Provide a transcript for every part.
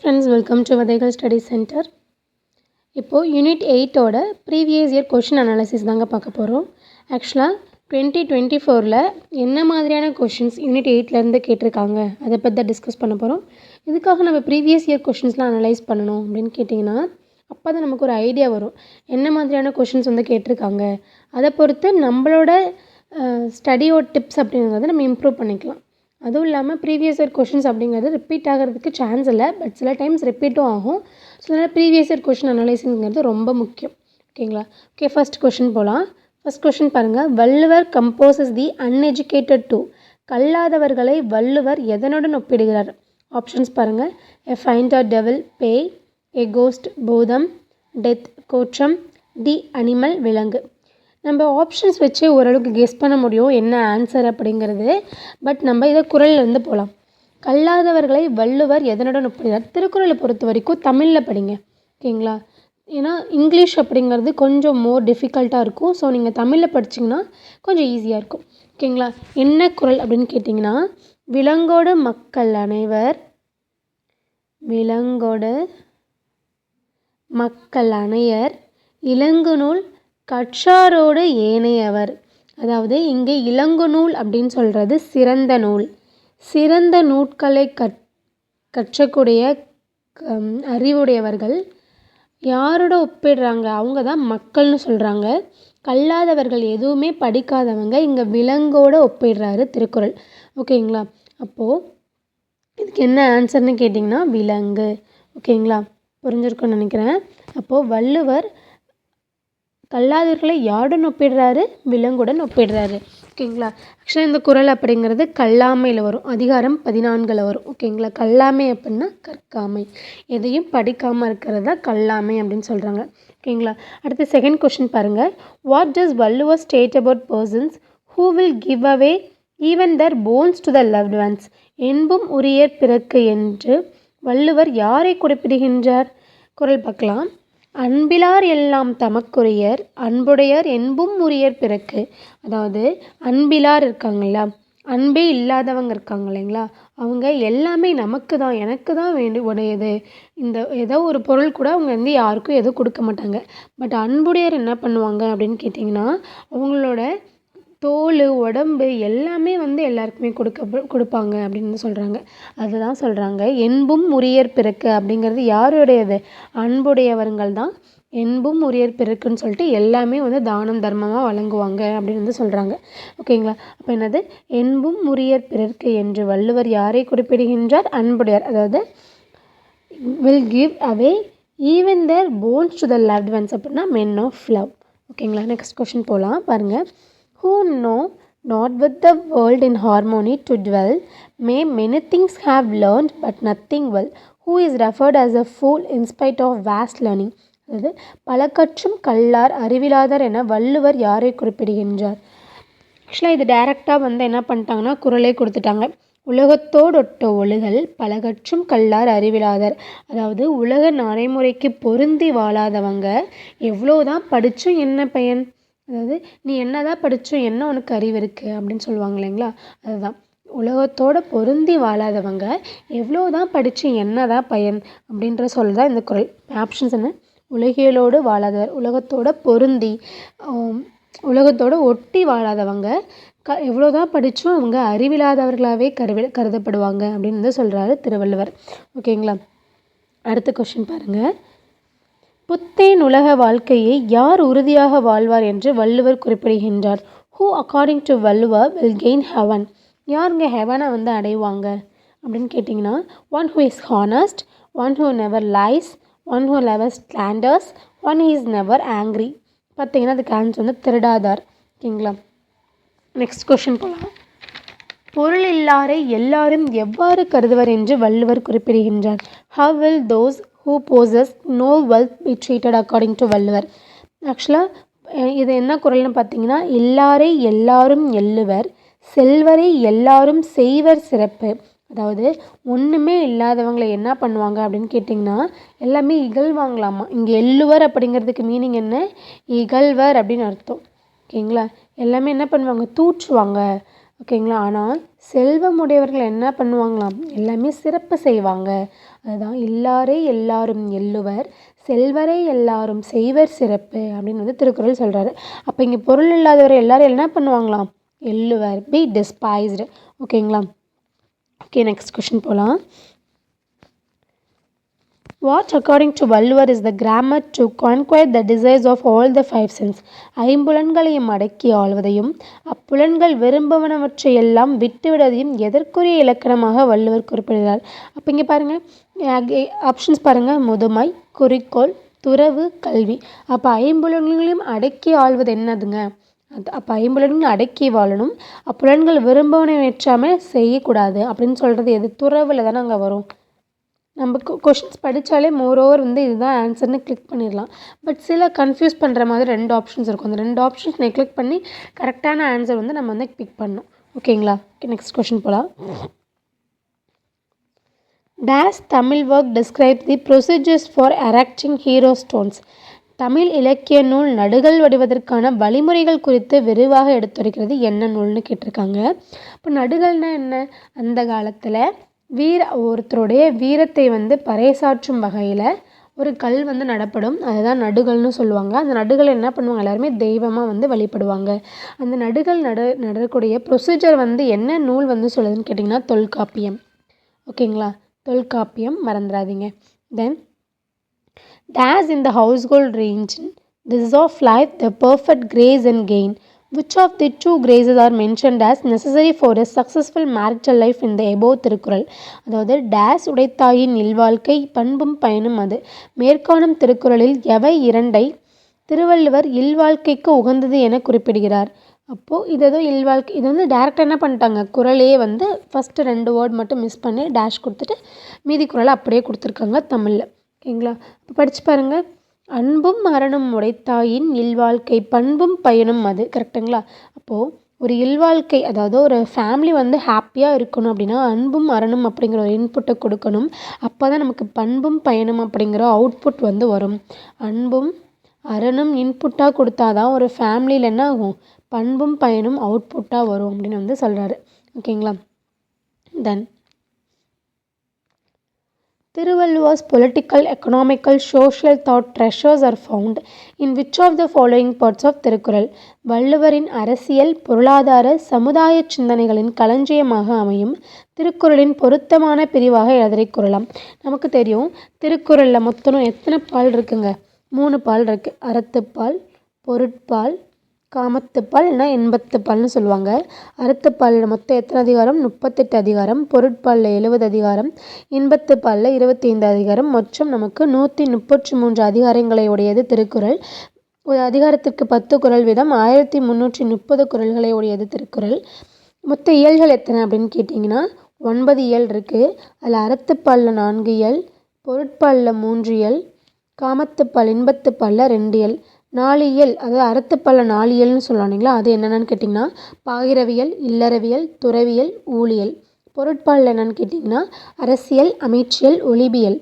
Friends welcome to Vidhaigal study centre இப்போது unit எயிட்டோட previous year question analysis தாங்க பார்க்க போகிறோம் ஆக்சுவலாக டுவெண்ட்டி டுவெண்ட்டி ஃபோரில் என்ன மாதிரியான கொஷின்ஸ் யூனிட் எயிட்லேருந்து கேட்டிருக்காங்க? அதை பற்றி தான் டிஸ்கஸ் பண்ண போகிறோம் இதுக்காக நம்ம ப்ரீவியஸ் இயர் கொஷின்ஸ்லாம் அனலைஸ் பண்ணணும் அப்படின்னு கேட்டிங்கன்னா அப்போ தான் நமக்கு ஒரு ஐடியா வரும். என்ன மாதிரியான கொஷின்ஸ் வந்து கேட்டிருக்காங்க? அதை பொறுத்து நம்மளோட ஸ்டடியோட டிப்ஸ் அப்படிங்கிறத நம்ம இம்ப்ரூவ் பண்ணிக்கலாம். அதுவும் இல்லாமல் ப்ரீவியஸ் இயர் கொஷின்ஸ் அப்படிங்கிறது ரிப்பீட் ஆகிறதுக்கு சான்ஸ் இல்லை பட் சில டைம்ஸ் ரிப்பீட்டும் ஆகும். ஸோ அதனால் ப்ரீவியஸ் இயர் கொஷின் அனலைசிங்கிறது ரொம்ப முக்கியம். ஓகேங்களா ஓகே ஃபஸ்ட் கொஷின் போகலாம் ஃபஸ்ட் கொஷின் பாருங்கள் Valluvar composes the uneducated to கல்லாதவர்களை Valluvar எதனுடன் ஒப்பிடுகிறார்? ஆப்ஷன்ஸ் பாருங்கள் எ ஃபைண்ட் ஆர் டெவல் பேய் எ கோஸ்ட் பூதம். டெத் கோற்றம். தி அனிமல் விலங்கு. நம்ம ஆப்ஷன்ஸ் வச்சு ஓரளவுக்கு கெஸ் பண்ண முடியும் என்ன ஆன்சர் அப்படிங்கிறது. பட் நம்ம இதை குரல்லேருந்து போகலாம் கல்லாதவர்களை வள்ளுவர் எதனுடன் ஒப்பிடுகிறார்? திருக்குறளை பொறுத்த வரைக்கும் தமிழில் படிங்க. ஓகேங்களா ஏன்னா இங்கிலீஷ் அப்படிங்கிறது கொஞ்சம் மோர் டிஃபிகல்ட்டாக இருக்கும். ஸோ நீங்கள் தமிழில் படிச்சிங்கன்னா கொஞ்சம் ஈஸியாக இருக்கும். ஓகேங்களா என்ன குரல் அப்படின்னு கேட்டிங்கன்னா விலங்கோடு மக்கள் அனைவர் விலங்கோடு மக்கள் அனையர் இளங்குநூல் கற்றாரோடு ஏனையவர். அதாவது இங்கே இளங்குநூல் அப்படின்னு சொல்கிறது சிறந்த நூல். சிறந்த நூட்களை கற் கற்றக்கூடிய அறிவுடையவர்கள் யாரோட ஒப்பிடுறாங்க? அவங்க தான் மக்கள்னு சொல்கிறாங்க கல்லாதவர்கள் எதுவுமே படிக்காதவங்க இங்கே விலங்கோடு ஒப்பிடுறாரு திருக்குறள். ஓகேங்களா? அப்போது இதுக்கு என்ன ஆன்சர்னு கேட்டிங்கன்னா விலங்கு. ஓகேங்களா? புரிஞ்சிருக்குன்னு நினைக்கிறேன். அப்போது வள்ளுவர் கல்லாதவர்களை யாருடன் ஒப்பிடுறாரு? விலங்குடன் ஒப்பிடுறாரு. ஓகேங்களா? ஆக்சுவலாக இந்த குரல் அப்படிங்கிறது கல்லாமையில் வரும். அதிகாரம் பதினான்கில் வரும். ஓகேங்களா? கல்லாமை அப்படின்னா கற்காமை. எதையும் படிக்காமல் இருக்கிறதா கல்லாமை அப்படின்னு சொல்கிறாங்க ஓகேங்களா? அடுத்து செகண்ட் கொஷின் பாருங்கள் what does Valluvar state about persons who will give away even their bones to the loved ones என்பும் உரியர் பிறக்கு என்று வள்ளுவர் யாரை குறிப்பிடுகின்றார்? குரல் பார்க்கலாம். அன்பிலார் எல்லாம் தமக்குரியர் அன்புடையர் என்பும் உரியர் பிறக்கு. அதாவது அன்பிலார் இருக்காங்களா அன்பே இல்லாதவங்க இருக்காங்க இல்லைங்களா? அவங்க எல்லாமே நமக்கு தான் எனக்கு தான் வேண்டி உடையது. இந்த ஏதோ ஒரு பொருள் கூட அவங்க வந்து யாருக்கும் எதுவும் கொடுக்க மாட்டாங்க. பட் அன்புடையர் என்ன பண்ணுவாங்க அப்படின்னு கேட்டிங்கன்னா அவங்களோட தோல் உடம்பு எல்லாமே வந்து எல்லாருக்குமே கொடுக்க கொடுப்பாங்க அப்படின்னு சொல்கிறாங்க அதுதான் சொல்கிறாங்க என்பும் உரியர் பிறக்கு அப்படிங்கிறது யாருடையது? அன்புடையவர்கள் தான். என்பும் உரியர் பிறக்குன்னு சொல்லிட்டு எல்லாமே வந்து தானம் தர்மமாக வழங்குவாங்க அப்படின்னு வந்து சொல்கிறாங்க ஓகேங்களா அப்போ என்னது? என்பும் உரியர் பிறர்க்கு என்று வள்ளுவர் யாரை குறிப்பிடுகின்றார்? அன்புடையார். அதாவது will give away even their bones to the loved ones அப்படின்னா மென் ஆஃப் லவ் ஓகேங்களா நெக்ஸ்ட் கொஷின் போகலாம் பாருங்கள் who know not with the world in harmony to dwell, may many things have learned, but nothing well, who is referred as a fool in spite of vast learning. அதாவது பல கற்றும் கல்லார் அறிவிலாதர் என வள்ளுவர் யாரை குறிப்பிடுகின்றார்? ஆக்சுவலாக இது டைரெக்டாக வந்து என்ன பண்ணிட்டாங்கன்னா குரலே கொடுத்துட்டாங்க. உலகத்தோடொட்ட ஒழுகல் பலகற்றும் கல்லார் அறிவிலாதர். அதாவது உலக நடைமுறைக்கு பொருந்தி வாழாதவங்க எவ்வளோதான் படித்தும் என்ன பயன்? அதாவது நீ என்ன தான் படித்தோம் என்ன உனக்கு அறிவு இருக்குது அப்படின்னு சொல்லுவாங்க இல்லைங்களா? அதுதான். உலகத்தோட பொருந்தி வாழாதவங்க எவ்வளோ தான் படித்து என்ன தான் பயன்? அப்படின்ற சொல் தான் இந்த குரல். ஆப்ஷன்ஸ் என்ன? உலகியலோடு வாழாதவர் உலகத்தோட பொருந்தி உலகத்தோட ஒட்டி வாழாதவங்க க எவ்வளோ தான் படித்தும் அவங்க அறிவில்லாதவர்களாகவே கருவி கருதப்படுவாங்க அப்படின்னு தான் சொல்கிறாரு திருவள்ளுவர். ஓகேங்களா? அடுத்த கொஷின் பாருங்கள் புத்தேன் உலக வாழ்க்கையை யார் உறுதியாக வாழ்வார் என்று வள்ளுவர் குறிப்பிடுகின்றார். Who according to Valluvar will gain heaven யாருங்க ஹெவனை வந்து அடைவாங்க? அப்படின்னு கேட்டிங்கன்னா one who is honest one who never lies one who never slanders one is never angry பார்த்தீங்கன்னா அதுக்கு ஆன்சர் வந்து திருடாதார். ஓகேங்களா? நெக்ஸ்ட் கொஷின் போகலாம் பொருள் இல்லாரை எல்லாரும் எவ்வாறு கருதுவர் என்று வள்ளுவர் குறிப்பிடுகின்றார். How will those who possess no wealth be treated according to Valluvar. ஆக்சுவலாக இது என்ன குரல்னு பார்த்தீங்கன்னா எல்லாரே எல்லாரும் எள்ளுவர் செல்வரை எல்லாரும் செய்வர் சிறப்பு. அதாவது ஒன்றுமே இல்லாதவங்களை என்ன பண்ணுவாங்க அப்படின்னு கேட்டிங்கன்னா எல்லாமே இகழ்வாங்களாமா? இங்கே எள்ளுவர் அப்படிங்கிறதுக்கு மீனிங் என்ன? இகழ்வர் அப்படின்னு அர்த்தம். ஓகேங்களா? எல்லாமே என்ன பண்ணுவாங்க? தூற்றுவாங்க. ஓகேங்களா? ஆனால் செல்வமுடையவர்கள் என்ன பண்ணுவாங்களாம்? எல்லாமே சிறப்பு செய்வாங்க. அதுதான் இல்லாரே எல்லாரும் எள்ளுவர் செல்வரே எல்லாரும் செய்வர் சிறப்பு அப்படின்னு வந்து திருக்குறள் சொல்கிறாரு அப்போ இங்கே பொருள் இல்லாதவர் எல்லாரும் என்ன பண்ணுவாங்களாம்? எள்ளுவர் பி டிஸ்பைஸ்டு ஓகேங்களா ஓகே நெக்ஸ்ட் கொஷின் போகலாம் what according to Valluvar is the grammar to conquer the desires of all the five senses ஐம்புலன்களையும் அடக்கி ஆள்வதையும் அப்புலன்கள் விரும்புவனவற்றை எல்லாம் விட்டுவிடுவதையும் எதற்குரிய இலக்கணமாக வள்ளுவர் குறிப்பிடுகிறார். அப்போ இங்கே பாருங்கள் ஆப்ஷன்ஸ் பாருங்கள் முதுமை குறிக்கோள் துறவு கல்வி. அப்போ ஐம்புலன்களையும் அடக்கி ஆள்வது என்னதுங்க? அது அப்போ ஐம்புலன்கள் அடக்கி வாழணும். அப்புலன்கள் விரும்பவனை வெற்றாமல் செய்யக்கூடாது. அப்படின்னு சொல்கிறது எது? துறவில் தானே அங்கே வரும். நம்ம கொஷின்ஸ் படித்தாலே மோரோவர் வந்து இதுதான் ஆன்சர்னு கிளிக் பண்ணிடலாம். பட் சில கன்ஃபியூஸ் பண்ணுற மாதிரி ரெண்டு ஆப்ஷன்ஸ் இருக்கும். அந்த ரெண்டு ஆப்ஷன்ஸ் நான் கிளிக் பண்ணி கரெக்டான ஆன்சர் வந்து நம்ம வந்து பிக் பண்ணணும். ஓகேங்களா ஓகே நெக்ஸ்ட் கொஷின் போகலாம் does Tamil work describe the procedures for erecting hero stones Tamil இலக்கிய நூல் நடுகள் வடிவதற்கான வழிமுறைகள் குறித்து விரிவாக எடுத்துரைக்கிறது என்ன நூல்னு கேட்டிருக்காங்க. இப்போ நடுகள்னா என்ன? அந்த காலத்தில் வீர ஒருத்தருடைய வீரத்தை வந்து பறைசாற்றும் வகையில் ஒரு கல் வந்து நடப்படும். அதுதான் நடுகள்னு சொல்லுவாங்க. அந்த நடுகள் என்ன பண்ணுவாங்க? எல்லாருமே தெய்வமாக வந்து வழிபடுவாங்க. அந்த நடுகள் நட நடக்கூடிய ப்ரொசீஜர் வந்து என்ன நூல் வந்து சொல்லுதுன்னு கேட்டிங்கன்னா தொல்காப்பியம். ஓகேங்களா? தொல்காப்பியம் மறந்துடாதீங்க then does in the household range this of life the perfect grace and gain which of the two graces are mentioned as necessary for a successful marital life இந்த எபோ திருக்குறள் அதாவது டேஸ் உடைத்தாயின் இல்வாழ்க்கை பண்பும் பயனும் அது மேற்காணும் திருக்குறளில் எவை இரண்டை திருவள்ளுவர் இல்வாழ்க்கைக்கு உகந்தது என குறிப்பிடுகிறார் அப்போது இது ஏதோ இல்வாழ்க்கை இது வந்து டேரெக்டாக என்ன பண்ணிட்டாங்க? குரலே வந்து ஃபஸ்ட்டு ரெண்டு வேர்ட் மட்டும் மிஸ் பண்ணி டேஷ் கொடுத்துட்டு மீதி குறளை அப்படியே கொடுத்துருக்காங்க தமிழில். ஓகேங்களா? இப்போ படித்து பாருங்கள் அன்பும் மரணம் உடைத்தாயின் இல்வாழ்க்கை பண்பும் பயனும் அது. கரெக்டுங்களா அப்போது ஒரு இல்வாழ்க்கை அதாவது ஒரு ஃபேமிலி வந்து ஹாப்பியாக இருக்கணும் அப்படின்னா அன்பும் மரணம் அப்படிங்கிற ஒரு இன்புட்டை கொடுக்கணும். அப்போ தான் நமக்கு பண்பும் பயனும் அப்படிங்கிற அவுட்புட் வந்து வரும். அன்பும் அரணும் இன்புட்டாக கொடுத்தா தான் ஒரு ஃபேமிலியில் என்ன ஆகும்? பண்பும் பயனும் அவுட்புட்டாக வரும் அப்படின்னு வந்து சொல்கிறாரு ஓகேங்களா? தென் Tiruvalluvar's political, economical, social thought treasures are found in which of the following parts of Thirukkural? வள்ளுவரின் அரசியல் பொருளாதார சமுதாய சிந்தனைகளின் களஞ்சியமாக அமையும். திருக்குறளின் பொருத்தமான பிரிவாக எழுதலை கூறலாம். நமக்கு தெரியும் திருக்குறளில் மொத்தம் எத்தனை பால் இருக்குங்க? மூணு பால் இருக்குது அறத்துப்பால் பொருட்பால் காமத்துப்பால் இல்லைனா எண்பத்துப்பால்னு சொல்லுவாங்க. அறத்துப்பாலில் மொத்தம் எத்தனை அதிகாரம்? முப்பத்தெட்டு அதிகாரம். பொருட்பாலில் எழுபது அதிகாரம். இன்பத்துப்பாலில் இருபத்தைந்து அதிகாரம். மொத்தம் நமக்கு நூற்றி முப்பத்தி மூன்று அதிகாரங்களை உடையது திருக்குறள். ஒரு அதிகாரத்திற்கு பத்து குறள் வீதம் ஆயிரத்தி முந்நூற்றி முப்பது குறள்களை உடையது திருக்குறள். மொத்த இயல்கள் எத்தனை அப்படின்னு கேட்டிங்கன்னா ஒன்பது இயல் இருக்குது அதில் அறத்துப்பாலில் நான்கு இயல் பொருட்பாலில் மூன்று இயல் காமத்துப்பால் இன்பத்துப்பாலில் ரெண்டு இயல். நாளியல் அதாவது அறத்துப்பால்ல நாளியல்னு இயல்னு இல்லைங்களா? அது என்னென்னு கேட்டிங்கன்னா பாயிரவியல் இல்லறவியல் துறவியல் ஊழியல். பொருட்பாலில் என்னென்னு கேட்டிங்கன்னா அரசியல் அமைச்சியல் ஒளிபியல்.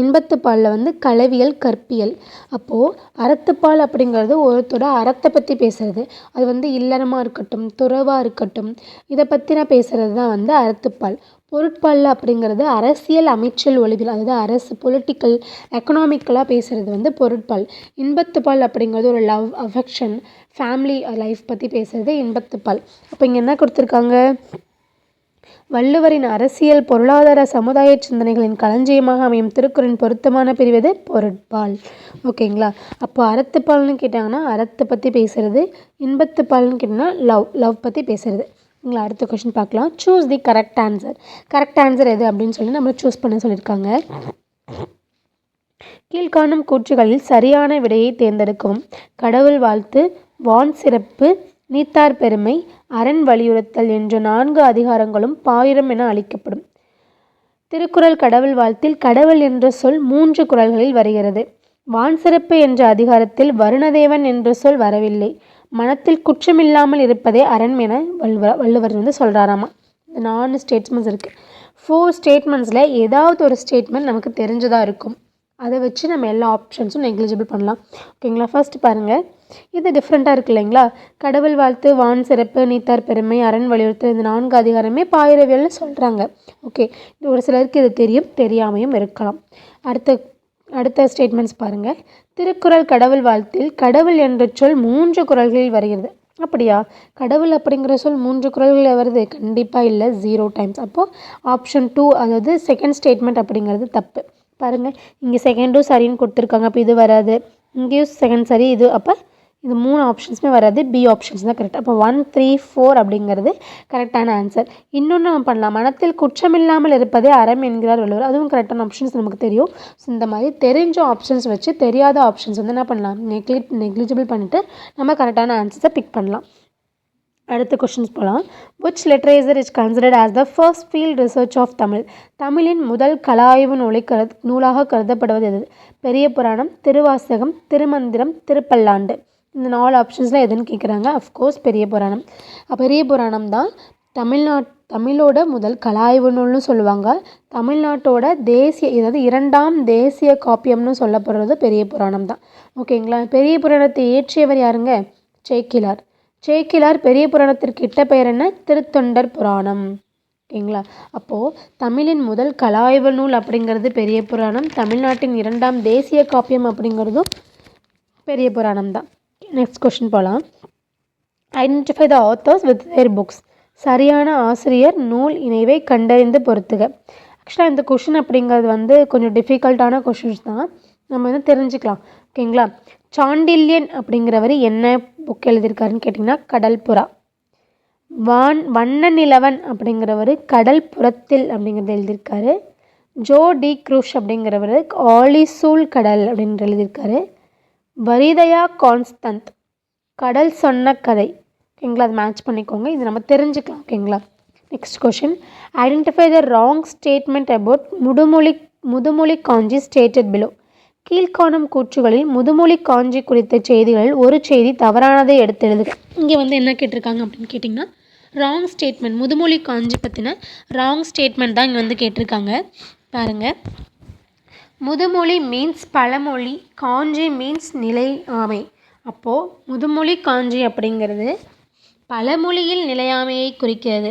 இன்பத்துப்பாலில் வந்து களவியல் கற்பியல். அப்போது அறத்துப்பால் அப்படிங்கிறது ஒருத்தரோட அறத்தை பற்றி பேசுகிறது அது வந்து இல்லறமாக இருக்கட்டும் துறவாக இருக்கட்டும் இதை பற்றி நான் பேசுகிறது தான் வந்து அறத்துப்பால். பொருட்பாலில் அப்படிங்கிறது அரசியல் அமைச்சல் ஒளிவில் அதாவது அரசு பொலிட்டிக்கல் எக்கனாமிக்கலாக பேசுகிறது வந்து பொருட்பால். இன்பத்துப்பால் அப்படிங்கிறது ஒரு லவ் அஃபெக்ஷன் ஃபேமிலி லைஃப் பற்றி பேசுகிறது இன்பத்துப்பால். அப்போ இங்கே என்ன கொடுத்துருக்காங்க? வள்ளுவரின் அரசியல் பொருளாதார சமுதாய சிந்தனைகளின் களஞ்சியமாக அமையும் திருக்குறளின் பொருத்தமான பிரிவது பொருட்பால். ஓகேங்களா? அப்போ அறத்துப்பால்னு கேட்டாங்கன்னா அறத்தை பற்றி பேசுகிறது இன்பத்துப்பால்னு கேட்டிங்கன்னா லவ் லவ் பற்றி பேசுகிறது உங்களை அடுத்த கொஷின் பார்க்கலாம். Choose the correct answer correct answer எது அப்படின்னு சொல்லி நம்ம சூஸ் பண்ண சொல்லியிருக்காங்க. கீழ்காணும் கூற்றுகளில் சரியான விடையை தேர்ந்தெடுக்கவும். கடவுள் வாழ்த்து வான் சிறப்பு நீத்தார் பெருமை அரண் வலியுறுத்தல் என்ற நான்கு அதிகாரங்களும் பாயிரம் என அளிக்கப்படும். திருக்குறள் கடவுள் வாழ்த்தில் கடவுள் என்ற சொல் மூன்று குறள்களில் வருகிறது. வான் சிறப்பு என்ற அதிகாரத்தில் வருணதேவன் என்ற சொல் வரவில்லை. மனத்தில் குற்றமில்லாமல் இருப்பதே அரண் என வள்ளுவர் வள்ளுவர் வந்து சொல்கிறாராமா இந்த நாலு ஸ்டேட்மெண்ட்ஸ் இருக்குது ஃபோர் ஸ்டேட்மெண்ட்ஸில் ஏதாவது ஒரு ஸ்டேட்மெண்ட் நமக்கு தெரிஞ்சதாக இருக்கும். அதை வச்சு நம்ம எல்லா ஆப்ஷன்ஸும் நெக்லிஜிபிள் பண்ணலாம். ஓகேங்களா ஃபர்ஸ்ட் பாருங்கள் இது டிஃப்ரெண்ட்டாக இருக்கு இல்லைங்களா? கடவுள் வாழ்த்து வான் சிறப்பு நீத்தார் பெருமை அரண் வலியுறுத்தல் இந்த நான்கு அதிகாரமே பாயிரவியல்னு சொல்கிறாங்க ஓகே இது ஒரு சிலருக்கு இது தெரியும் தெரியாமையும் இருக்கலாம். அடுத்த அடுத்த ஸ்டேட்மெண்ட்ஸ் பாருங்கள் திருக்குறள் கடவுள் வாழ்த்தில் கடவுள் என்ற சொல் மூன்று குறள்களில் வருகிறது. அப்படியா? கடவுள் அப்படிங்கிற சொல் மூன்று குரல்களில் வருது? கண்டிப்பாக இல்லை. ஜீரோ டைம்ஸ் அப்போது ஆப்ஷன் டூ அதாவது செகண்ட் ஸ்டேட்மெண்ட் அப்படிங்கிறது தப்பு. பாருங்கள் இங்கே செகண்டும் சரின்னு கொடுத்துருக்காங்க. அப்போ இது வராது. இங்கேயும் செகண்ட் சரி இது அப்போ இது மூணு ஆப்ஷன்ஸுமே வராது. பி ஆப்ஷன்ஸ் தான் கரெக்ட் அப்போ ஒன் த்ரீ ஃபோர் அப்படிங்கிறது கரெக்டான ஆன்சர் இன்னொன்று நம்ம பண்ணலாம். மனத்தில் குற்றமில்லாமல் இருப்பதே அறம் என்கிறார் வள்ளுவர். அதுவும் கரெக்டான ஆப்ஷன்ஸ் நமக்கு தெரியும். ஸோ இந்த மாதிரி தெரிஞ்ச ஆப்ஷன்ஸ் வச்சு தெரியாத ஆப்ஷன்ஸ் வந்து என்ன பண்ணலாம்? நெக்லி நெக்லிஜிபிள் பண்ணிவிட்டு நம்ம கரெக்டான ஆன்சர்ஸை பிக் பண்ணலாம். அடுத்த கொஷின்ஸ் போகலாம் which literature is considered as the first field research of Tamil தமிழின் முதல் கலாய்வு நூலை கரு நூலாக கருதப்படுவது எது? பெரிய புராணம் திருவாசகம் திருமந்திரம் திருப்பல்லாண்டு. இந்த நாலு ஆப்ஷன்ஸில் எதுன்னு கேட்குறாங்க அஃப்கோர்ஸ் பெரிய புராணம். பெரிய புராணம் தான் தமிழ்நாட் தமிழோட முதல் கலாய்வு நூல்னு சொல்லுவாங்க. தமிழ்நாட்டோட தேசிய அதாவது இரண்டாம் தேசிய காப்பியம்னு சொல்லப்படுறது பெரிய புராணம் தான். ஓகேங்களா பெரிய புராணத்தை இயற்றியவர் யாருங்க? சேக்கிலார். சேக்கிலார் பெரிய புராணத்திற்கு இட்ட பெயர் என்ன? திருத்தொண்டர் புராணம். ஓகேங்களா? அப்போது தமிழின் முதல் கலாய்வு நூல் அப்படிங்கிறது பெரிய புராணம். தமிழ்நாட்டின் இரண்டாம் தேசிய காப்பியம் அப்படிங்கிறதும் பெரிய புராணம் தான். நெக்ஸ்ட் கொஷின் போகலாம் identify the authors with their books சரியான ஆசிரியர் நூல் இணைவை கண்டறிந்து பொறுத்துக. ஆக்சுவலாக இந்த கொஷின் அப்படிங்கிறது வந்து கொஞ்சம் டிஃபிகல்ட்டான கொஷின்ஸ் தான். நம்ம வந்து தெரிஞ்சுக்கலாம். ஓகேங்களா சாண்டில்யன் அப்படிங்கிறவர் என்ன புக் எழுதியிருக்காருன்னு கேட்டிங்கன்னா கடல்புறா. வான் வண்ண நிலவன் அப்படிங்கிறவர் கடல் புறத்தில் அப்படிங்கிறத எழுதியிருக்காரு. ஜோ டி க்ரூஷ் அப்படிங்கிறவர் ஆலிசூல் கடல் அப்படின்னு எழுதியிருக்காரு. வரிதயா கான்ஸ்தந்த் கடல் சொன்ன கதை. ஓகேங்களா? அது மேட்ச் பண்ணிக்கோங்க. இது நம்ம தெரிஞ்சுக்கலாம். ஓகேங்களா? Next question identify the wrong statement about Muthumozhi Muthumozhi Kanchi stated below கீழ்காணும் கூற்றுகளில் முதுமொழி காஞ்சி குறித்த செய்திகளில் ஒரு செய்தி தவறானதை எடுத்து எழுதுக. இங்கே வந்து என்ன கேட்டிருக்காங்க அப்படின்னு கேட்டிங்கன்னா ராங் ஸ்டேட்மெண்ட் முதுமொழி காஞ்சி பற்றின ராங் ஸ்டேட்மெண்ட் தான் இங்கே வந்து கேட்டிருக்காங்க. பாருங்கள் முதுமொழி மீன்ஸ் பழமொழி காஞ்சி மீன்ஸ் நிலை ஆமை. அப்போது முதுமொழி காஞ்சி அப்படிங்கிறது பழமொழியில் நிலையாமையை குறிக்கிறது.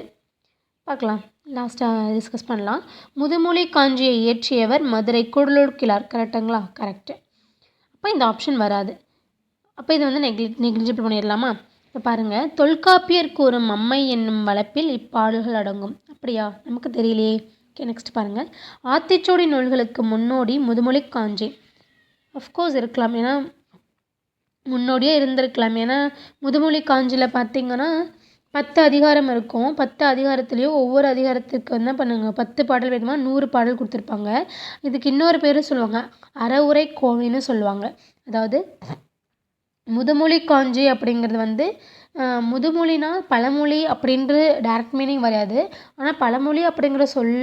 பார்க்கலாம். லாஸ்ட்டாக டிஸ்கஸ் பண்ணலாம். முதுமொழி காஞ்சியை இயற்றியவர் மதுரை கூடலூர் கிளார் கரெக்டுங்களா கரெக்டு அப்போ இந்த ஆப்ஷன் வராது. அப்போ இது வந்து நெக்லி நெக்லிஜிபிள் பண்ணிடலாமா? இப்போ பாருங்கள் தொல்காப்பியர் கூறும் அம்மை என்னும் வளப்பில் இப்பாடல்கள் அடங்கும். அப்படியா? நமக்கு தெரியலையே. ஓகே நெக்ஸ்ட் பாருங்கள். ஆத்திச்சூடி நூல்களுக்கு முன்னோடி முதுமொழி காஞ்சி. அஃப்கோர்ஸ் இருக்கலாம். ஏன்னா முன்னோடியே இருந்திருக்கலாம். ஏன்னா முதுமொழி காஞ்சியில் பார்த்தீங்கன்னா பத்து அதிகாரம் இருக்கும். பத்து அதிகாரத்துலேயும் ஒவ்வொரு அதிகாரத்துக்கு என்ன பண்ணுங்க? பத்து பாடல் வேணுமா நூறு பாடல் கொடுத்துருப்பாங்க. இதுக்கு இன்னொரு பேரும் சொல்லுவாங்க. அறவுரை கோவின்னு சொல்லுவாங்க. அதாவது முதுமொழி காஞ்சி அப்படிங்கிறது வந்து முதுமொழினா பழமொழி அப்படின்ற டேரக்ட் மீனிங் வராது. ஆனால் பழமொழி அப்படிங்கிற சொல்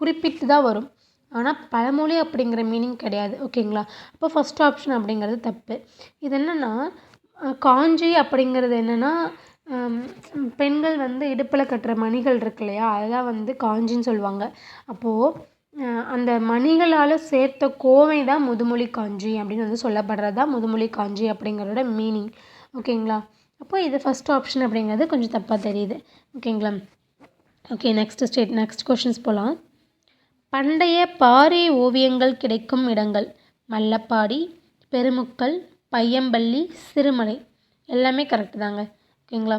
குறிப்பிட்டு தான் வரும். ஆனால் பழமொழி அப்படிங்கிற மீனிங் கிடையாது. ஓகேங்களா அப்போ ஃபஸ்ட் ஆப்ஷன் அப்படிங்கிறது தப்பு. இது என்னென்னா காஞ்சி அப்படிங்கிறது என்னென்னா பெண்கள் வந்து இடுப்பில் கட்டுற மணிகள் இருக்கு இல்லையா? அதுதான் வந்து காஞ்சின்னு சொல்லுவாங்க. அப்போது அந்த மணிகளால் சேர்த்த கோவை தான் முதுமொழி காஞ்சி அப்படின்னு வந்து சொல்லப்படுறது தான் முதுமொழி காஞ்சி அப்படிங்கிறதோட மீனிங் ஓகேங்களா அப்போது இது ஃபஸ்ட் ஆப்ஷன் அப்படிங்கிறது கொஞ்சம் தப்பாக தெரியுது. ஓகேங்களா? Okay next state next questions போகலாம் பண்டைய பாறை ஓவியங்கள் கிடைக்கும் இடங்கள். மல்லப்பாடி பெருமுக்கல் பையம்பள்ளி சிறுமலை. எல்லாமே கரெக்டு தாங்க. ஓகேங்களா?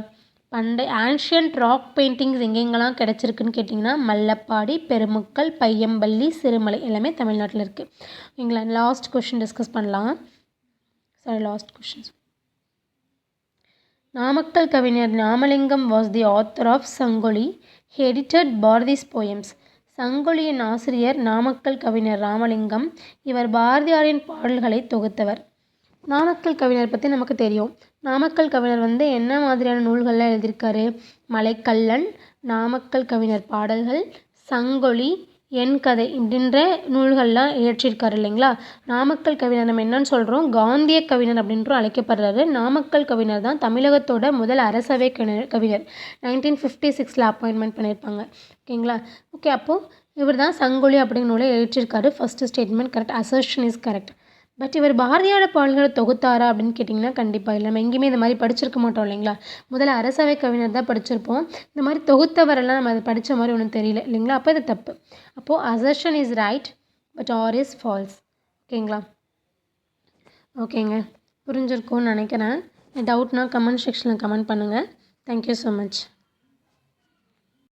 பண்டை ஆன்ஷியன்ட் ராக் பெயிண்டிங்ஸ் எங்கெங்கெல்லாம் கிடச்சிருக்குன்னு கேட்டிங்கன்னா மல்லப்பாடி பெருமுக்கல் பையம்பள்ளி சிறுமலை எல்லாமே தமிழ்நாட்டில் இருக்குது ஓகேங்களா? லாஸ்ட் கொஷின் டிஸ்கஸ் பண்ணலாம். Sorry last questions Namakkal Kavignar Ramalingam was the author of Sangoli edited Bharathi's poems சங்கொலியின் ஆசிரியர் நாமக்கல் கவிஞர் ராமலிங்கம் இவர் பாரதியாரின் பாடல்களை தொகுத்தவர். நாமக்கல் கவிஞர் பற்றி நமக்கு தெரியும். நாமக்கல் கவிஞர் வந்து என்ன மாதிரியான நூல்கள்லாம் எழுதியிருக்காரு? மலைக்கல்லன் நாமக்கல் கவிஞர் பாடல்கள் சங்கொலி என் கதை இப்படின்ற நூல்கள்லாம் இயற்றியிருக்காரு இல்லைங்களா? நாமக்கல் கவிஞர் நம்ம என்னன்னு சொல்கிறோம் காந்திய கவிஞர் அப்படின்றும் அழைக்கப்படுறாரு. நாமக்கல் கவிஞர் தான் தமிழகத்தோட முதல் அரசவை கவிஞர் கவிஞர். நைன்டீன் ஃபிஃப்டி சிக்ஸில் அப்பாயின்மெண்ட் பண்ணியிருப்பாங்க. ஓகேங்களா? ஓகே அப்போது இவர் தான் சங்கொலி அப்படிங்கிற நூலை எழுதியிருக்காரு first statement correct assertion is correct but இவர் பாரதியோட பாடல்களை தொகுத்தாரா அப்படின்னு கேட்டிங்கன்னா கண்டிப்பாக இல்லை. நம்ம எங்கேயுமே இந்த மாதிரி படிச்சிருக்க மாட்டோம் இல்லைங்களா? முதல்ல அரசவை கவிஞர் தான் படிச்சிருப்போம். இந்த மாதிரி தொகுத்தவரெல்லாம் நம்ம அதை படித்த மாதிரி ஒன்றும் தெரியல இல்லைங்களா? அப்போ இது தப்பு. அப்போது assertion is right but R is false ஓகேங்களா? ஓகேங்க. புரிஞ்சிருக்கும்னு நினைக்கிறேன். டவுட்னா கமெண்ட் செக்ஷனில் கமெண்ட் பண்ணுங்கள் தேங்க்யூ ஸோ மச்